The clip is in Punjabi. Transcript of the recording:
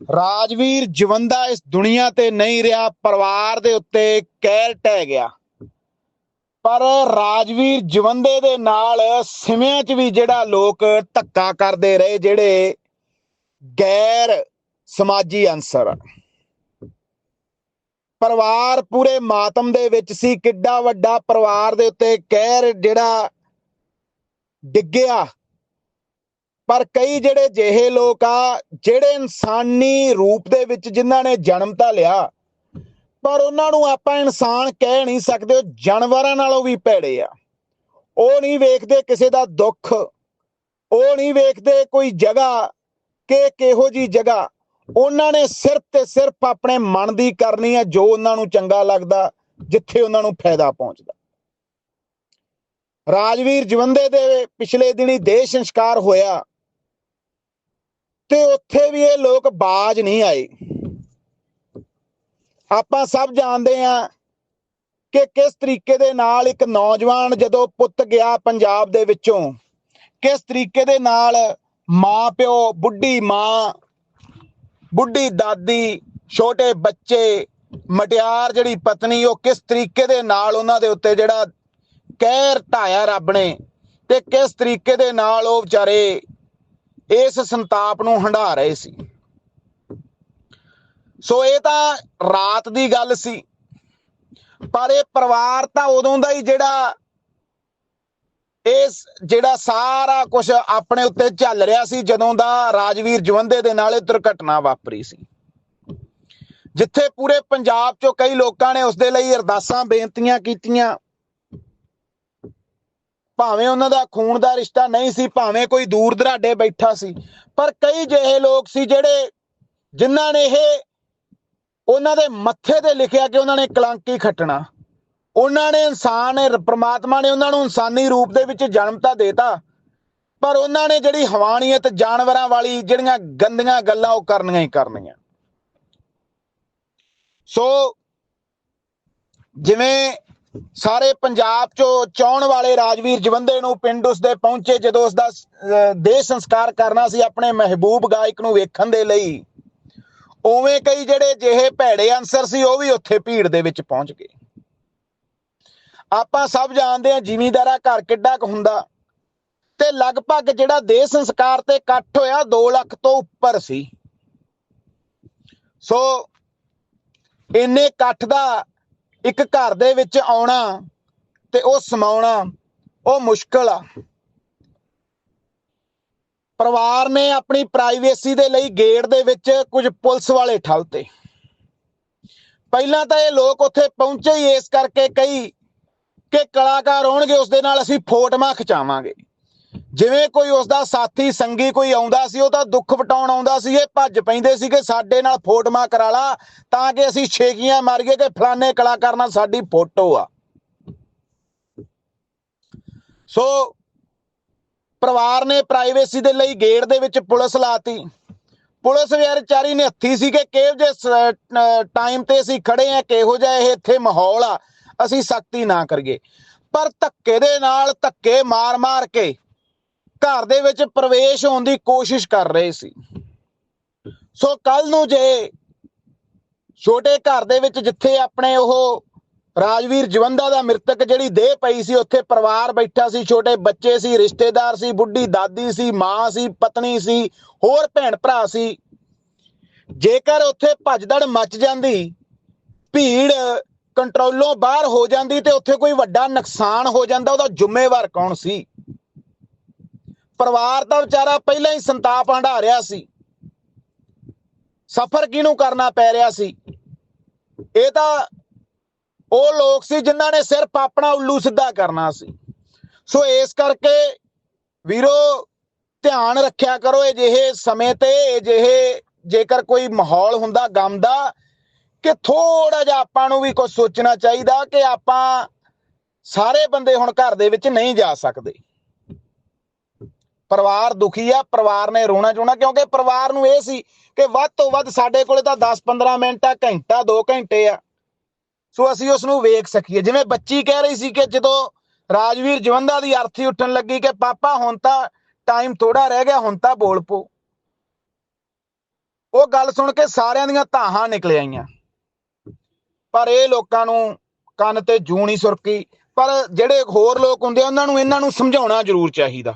ਰਾਜਵੀਰ ਜਵੰਦਾ ਇਸ ਦੁਨੀਆ ਤੇ ਨਹੀਂ ਰਿਹਾ, ਪਰਿਵਾਰ ਦੇ ਉੱਤੇ ਕਹਿਰ ਟਹਿ ਗਿਆ। ਪਰ ਰਾਜਵੀਰ ਜਵੰਦੇ ਦੇ ਨਾਲ ਸਿਵਿਆਂ 'ਚ ਵੀ ਜਿਹੜਾ ਲੋਕ ਧੱਕਾ ਕਰਦੇ ਰਹੇ, ਜਿਹੜੇ ਗੈਰ ਸਮਾਜੀ ਅੰਸਰ ਪਰਿਵਾਰ ਪੂਰੇ ਮਾਤਮ ਦੇ ਵਿੱਚ ਸੀ, ਕਿੱਡਾ ਵੱਡਾ ਪਰਿਵਾਰ ਦੇ ਉੱਤੇ ਕਹਿਰ ਜਿਹੜਾ ਡਿੱਗਿਆ ਪਰ ਕਈ ਜਿਹੜੇ ਜਿਹੇ ਲੋਕ ਆ, ਜਿਹੜੇ ਇਨਸਾਨੀ ਰੂਪ ਦੇ ਵਿੱਚ ਜਿਨ੍ਹਾਂ ਨੇ ਜਨਮ ਤਾਂ ਲਿਆ, ਪਰ ਉਹਨਾਂ ਨੂੰ ਆਪਾਂ ਇਨਸਾਨ ਕਹਿ ਨਹੀਂ ਸਕਦੇ ਜਾਨਵਰਾਂ ਨਾਲੋਂ ਵੀ ਭੈੜੇ ਆ। ਉਹ ਨਹੀਂ ਵੇਖਦੇ ਕਿਸੇ ਦਾ ਦੁੱਖ, ਉਹ ਨਹੀਂ ਵੇਖਦੇ ਕੋਈ ਜਗ੍ਹਾ ਕਿ ਕਿਹੋ ਜੀ ਜਗ੍ਹਾ। ਉਹਨਾਂ ਨੇ ਸਿਰਫ ਤੇ ਸਿਰਫ ਆਪਣੇ ਮਨ ਦੀ ਕਰਨੀ ਹੈ ਜੋ ਉਹਨਾਂ ਨੂੰ ਚੰਗਾ ਲੱਗਦਾ, ਜਿੱਥੇ ਉਹਨਾਂ ਨੂੰ ਫਾਇਦਾ ਪਹੁੰਚਦਾ। ਰਾਜਵੀਰ ਜਵੰਦੇ ਦੇ ਪਿਛਲੇ ਦਿਨੀ ਦੇਹ ਸੰਸਕਾਰ ਹੋਇਆ। ਤੇ ਉੱਥੇ ਵੀ ਇਹ ਲੋਕ ਬਾਜ ਨਹੀਂ ਆਏ। ਆਪਾਂ ਸਭ ਜਾਣਦੇ ਆ ਕਿ ਕਿਸ ਤਰੀਕੇ ਦੇ ਨਾਲ ਇੱਕ ਨੌਜਵਾਨ ਜਦੋਂ ਪੁੱਤ ਗਿਆ ਪੰਜਾਬ ਦੇ ਵਿੱਚੋਂ, ਕਿਸ ਤਰੀਕੇ ਦੇ ਨਾਲ ਮਾਂ ਪਿਓ, ਬੁੱਢੀ ਮਾਂ, ਬੁੱਢੀ ਦਾਦੀ, ਛੋਟੇ ਬੱਚੇ, ਮਟਿਆਰ ਜਿਹੜੀ ਪਤਨੀ, ਉਹ ਕਿਸ ਤਰੀਕੇ ਦੇ ਨਾਲ ਉਹਨਾਂ ਦੇ ਉੱਤੇ ਜਿਹੜਾ ਕਹਿਰ ਢਾਇਆ ਰੱਬ ਨੇ ਤੇ ਕਿਸ ਤਰੀਕੇ ਦੇ ਨਾਲ ਉਹ ਵਿਚਾਰੇ ਇਸ ਸੰਤਾਪ ਨੂੰ ਹੰਢਾ ਰਹੇ ਸੀ। ਸੋ ਇਹ ਤਾਂ ਰਾਤ ਦੀ ਗੱਲ ਸੀ। ਪਰ ਇਹ ਪਰਿਵਾਰ ਤਾਂ ਉਦੋਂ ਦਾ ਹੀ ਜਿਹੜਾ ਇਸ ਜਿਹੜਾ ਸਾਰਾ ਕੁਝ ਆਪਣੇ ਉੱਤੇ ਚੱਲ ਰਿਹਾ ਸੀ, ਜਦੋਂ ਦਾ ਰਾਜਵੀਰ ਜਵੰਦੇ ਦੇ ਨਾਲ ਇਹ ਦੁਰਘਟਨਾ ਵਾਪਰੀ ਸੀ। ਜਿੱਥੇ ਪੂਰੇ ਪੰਜਾਬ ਚੋਂ ਕਈ ਲੋਕਾਂ ਨੇ ਉਸ ਦੇ ਲਈ ਅਰਦਾਸਾਂ ਬੇਨਤੀਆਂ ਕੀਤੀਆਂ। ਭਾਵੇਂ ਉਹਨਾਂ ਦਾ ਖੂਨ ਦਾ ਰਿਸ਼ਤਾ ਨਹੀਂ ਸੀ, ਭਾਵੇਂ ਕੋਈ ਦੂਰ ਦਰਾਡੇ ਬੈਠਾ ਸੀ, ਪਰ ਕਈ ਜਿਹੇ ਲੋਕ ਸੀ ਜਿਹੜੇ ਜਿਨ੍ਹਾਂ ਨੇ ਇਹ ਉਹਨਾਂ ਦੇ ਮੱਥੇ ਤੇ ਲਿਖਿਆ ਕਿ ਉਹਨਾਂ ਨੇ ਕਲੰਕੀ ਖੱਟਣਾ। ਉਹਨਾਂ ਨੇ ਇਨਸਾਨ, ਪ੍ਰਮਾਤਮਾ ਨੇ ਉਹਨਾਂ ਨੂੰ ਇਨਸਾਨੀ ਰੂਪ ਦੇ ਵਿੱਚ ਜਨਮ ਤਾਂ ਦੇਤਾ, ਪਰ ਉਹਨਾਂ ਨੇ ਜਿਹੜੀ ਹਵਾਨੀਅਤ ਜਾਨਵਰਾਂ ਵਾਲੀ ਜਿਹੜੀਆਂ ਗੰਦੀਆਂ ਗੱਲਾਂ ਉਹ ਕਰਨੀਆਂ ਹੀ ਕਰਨੀਆਂ। ਸੋ, ਜਿਵੇਂ ਸਾਰੇ ਪੰਜਾਬ ਚੋਂ ਚਾਉਣ ਵਾਲੇ ਰਾਜਵੀਰ ਜਵੰਦੇ ਨੂੰ ਪਿੰਡ ਉਸ ਦੇ ਪਹੁੰਚੇ ਜਦੋਂ ਉਸ ਦਾ ਦੇਹ ਸੰਸਕਾਰ ਕਰਨਾ ਸੀ ਆਪਣੇ ਮਹਿਬੂਬ ਗਾਇਕ ਨੂੰ ਵੇਖਣ ਦੇ ਲਈ। ਉਵੇਂ ਕਈ ਜਿਹੜੇ ਜਿਹੇ ਭੈੜੇ ਅੰਸਰ ਸੀ, ਉਹ ਵੀ ਉੱਥੇ ਭੀੜ ਦੇ ਵਿੱਚ ਪਹੁੰਚ ਗਏ। ਆਪਾਂ ਸਭ ਜਾਣਦੇ ਹਾਂ ਜ਼ਿਮੀਂਦਾਰਾ ਘਰ ਕਿੱਡਾ ਕੁ ਹੁੰਦਾ ਤੇ ਲਗਭਗ ਜਿਹੜਾ ਦੇਹ ਸੰਸਕਾਰ ਤੇ ਇਕੱਠ ਹੋਇਆ 2 ਲੱਖ ਤੋਂ ਉੱਪਰ ਸੀ। ਸੋ, ਇੰਨੇ ਇਕੱਠ ਦਾ ਇੱਕ ਘਰ ਦੇ ਵਿੱਚ ਆਉਣਾ ਤੇ ਉਹ ਸਮਾਉਣਾ, ਉਹ ਮੁਸ਼ਕਲ ਆ। ਪਰਿਵਾਰ ਨੇ ਆਪਣੀ ਪ੍ਰਾਈਵੇਸੀ ਦੇ ਲਈ ਗੇਟ ਦੇ ਵਿੱਚ ਕੁਝ ਪੁਲਿਸ ਵਾਲੇ ਠਲਤੇ ਪਹਿਲਾਂ ਤਾਂ ਇਹ ਲੋਕ ਉੱਥੇ ਪਹੁੰਚੇ ਹੀ ਇਸ ਕਰਕੇ ਕਈ ਕਿ ਕਲਾਕਾਰ ਹੋਣਗੇ ਉਸ ਦੇ ਨਾਲ ਅਸੀਂ ਫੋਟੋਆਂ ਖਿਚਾਵਾਂਗੇ। ਜਿਵੇਂ ਕੋਈ ਉਸ ਦਾ ਸਾਥੀ, ਸੰਗੀ ਕੋਈ ਆਉਂਦਾ ਸੀ, ਉਹ ਤਾਂ ਦੁੱਖ ਵਟਾਉਣ ਆਉਂਦਾ ਸੀ, ਇਹ ਭੱਜ ਪੈਂਦੇ ਸੀ ਕਿ ਸਾਡੇ ਨਾਲ ਫੋਟੋਆਂ ਕਰਾ ਲਾ, ਤਾਂ ਕਿ ਅਸੀਂ ਛੇਕੀਆਂ ਮਾਰੀਏ ਕਿ ਫਲਾਣੇ ਕਲਾਕਾਰ ਨਾਲ ਸਾਡੀ ਫੋਟੋ ਆ। ਸੋ ਪਰਿਵਾਰ ਨੇ ਪ੍ਰਾਈਵੇਸੀ ਦੇ ਲਈ ਗੇਟ ਦੇ ਵਿੱਚ ਪੁਲਿਸ ਲਾਤੀ। ਪੁਲਿਸ ਯਾਰ ਚਾਰੀ ਨੇ ਹੱਥੀ ਸੀ ਕਿ ਕਿਹੋ ਜੇ ਟਾਈਮ ਤੇ ਅਸੀਂ ਖੜੇ ਆ, ਕਿਹੋ ਜਿਹਾ ਇਹ ਇੱਥੇ ਮਾਹੌਲ ਆ, ਅਸੀਂ ਸਖਤੀ ਨਾ ਕਰੀਏ। ਪਰ ਧੱਕੇ ਦੇ ਨਾਲ ਧੱਕੇ ਮਾਰ-ਮਾਰ ਕੇ ਘਰ ਦੇ ਵਿੱਚ ਪ੍ਰਵੇਸ਼ ਹੋਣ ਦੀ ਕੋਸ਼ਿਸ਼ ਕਰ ਰਹੇ ਸੀ। ਸੋ ਕੱਲ ਨੂੰ ਜੇ ਛੋਟੇ ਘਰ ਦੇ ਵਿੱਚ ਜਿੱਥੇ ਆਪਣੇ ਉਹ ਰਾਜਵੀਰ ਜਵੰਦਾ ਦਾ ਮ੍ਰਿਤਕ ਜਿਹੜੀ ਦੇਹ ਪਈ ਸੀ, ਉੱਥੇ ਪਰਿਵਾਰ ਬੈਠਾ ਸੀ, ਛੋਟੇ ਬੱਚੇ ਸੀ, ਰਿਸ਼ਤੇਦਾਰ ਸੀ, ਬੁੱਢੀ ਦਾਦੀ ਸੀ, ਮਾਂ ਸੀ, ਪਤਨੀ ਸੀ, ਹੋਰ ਭੈਣ ਭਰਾ ਸੀ। ਜੇਕਰ ਉੱਥੇ ਭੱਜਦੜ ਮੱਚ ਜਾਂਦੀ, ਭੀੜ ਕੰਟਰੋਲੋਂ ਬਾਹਰ ਹੋ ਜਾਂਦੀ ਤੇ ਉੱਥੇ ਕੋਈ ਵੱਡਾ ਨੁਕਸਾਨ ਹੋ ਜਾਂਦਾ, ਉਹਦਾ ਜ਼ਿੰਮੇਵਾਰ ਕੌਣ ਸੀ? ਪਰਿਵਾਰ ਤਾਂ ਵਿਚਾਰਾ ਪਹਿਲਾਂ ਹੀ ਸੰਤਾਪ ਹੰਢਾ ਰਿਹਾ ਸੀ। ਸਫਰ ਕਿਹਨੂੰ ਕਰਨਾ ਪੈ ਰਿਹਾ ਸੀ? ਇਹ ਤਾਂ ਉਹ ਲੋਕ ਸੀ ਜਿਨ੍ਹਾਂ ਨੇ ਸਿਰਫ ਆਪਣਾ ਉੱਲੂ ਸਿੱਧਾ ਕਰਨਾ ਸੀ। ਸੋ ਇਸ ਕਰਕੇ ਵੀਰੋ ਧਿਆਨ ਰੱਖਿਆ ਕਰੋ, ਅਜਿਹੇ ਸਮੇਂ ਤੇ, ਅਜਿਹੇ ਜੇਕਰ ਕੋਈ ਮਾਹੌਲ ਹੁੰਦਾ ਗਮ ਦਾ, ਕਿ ਥੋੜਾ ਜਿਹਾ ਆਪਾਂ ਨੂੰ ਵੀ ਕੁਝ ਸੋਚਣਾ ਚਾਹੀਦਾ ਕਿ ਆਪਾਂ ਸਾਰੇ ਬੰਦੇ ਹੁਣ ਘਰ ਦੇ ਵਿੱਚ ਨਹੀਂ ਜਾ ਸਕਦੇ। ਪਰਿਵਾਰ ਦੁਖੀ ਆ, ਪਰਿਵਾਰ ਨੇ ਰੋਣਾ ਚੋਣਾ, ਕਿਉਂਕਿ ਪਰਿਵਾਰ ਨੂੰ ਇਹ ਸੀ ਕਿ ਵੱਧ ਤੋਂ ਵੱਧ ਸਾਡੇ ਕੋਲੇ ਤਾਂ 10-15 ਮਿੰਟ ਆ, ਘੰਟਾ 2 ਘੰਟੇ ਆ। ਸੋ ਅਸੀਂ ਉਸ ਨੂੰ ਵੇਖ ਸਕੀਏ। ਜਿਵੇਂ ਬੱਚੀ ਕਹਿ ਰਹੀ ਸੀ ਕਿ ਜਦੋਂ ਰਾਜਵੀਰ ਜਵੰਦਾ ਦੀ ਅਰਥੀ ਉੱਠਣ ਲੱਗੀ ਕਿ ਪਾਪਾ, ਹੁਣ ਤਾਂ ਟਾਈਮ ਥੋੜਾ ਰਹਿ ਗਿਆ, ਹੁਣ ਤਾਂ ਬੋਲ ਪੋ। ਉਹ ਗੱਲ ਸੁਣ ਕੇ ਸਾਰਿਆਂ ਦੀਆਂ ਧਾਹਾਂ ਨਿਕਲ ਆਈਆਂ। ਪਰ ਇਹ ਲੋਕਾਂ ਨੂੰ ਕੰਨ ਤੇ ਜੂੰ ਨਹੀਂ ਸੁਰਕੀ। ਪਰ ਜਿਹੜੇ ਹੋਰ ਲੋਕ ਹੁੰਦੇ ਆ, ਉਹਨਾਂ ਨੂੰ, ਇਹਨਾਂ ਨੂੰ ਸਮਝਾਉਣਾ ਜ਼ਰੂਰ ਚਾਹੀਦਾ।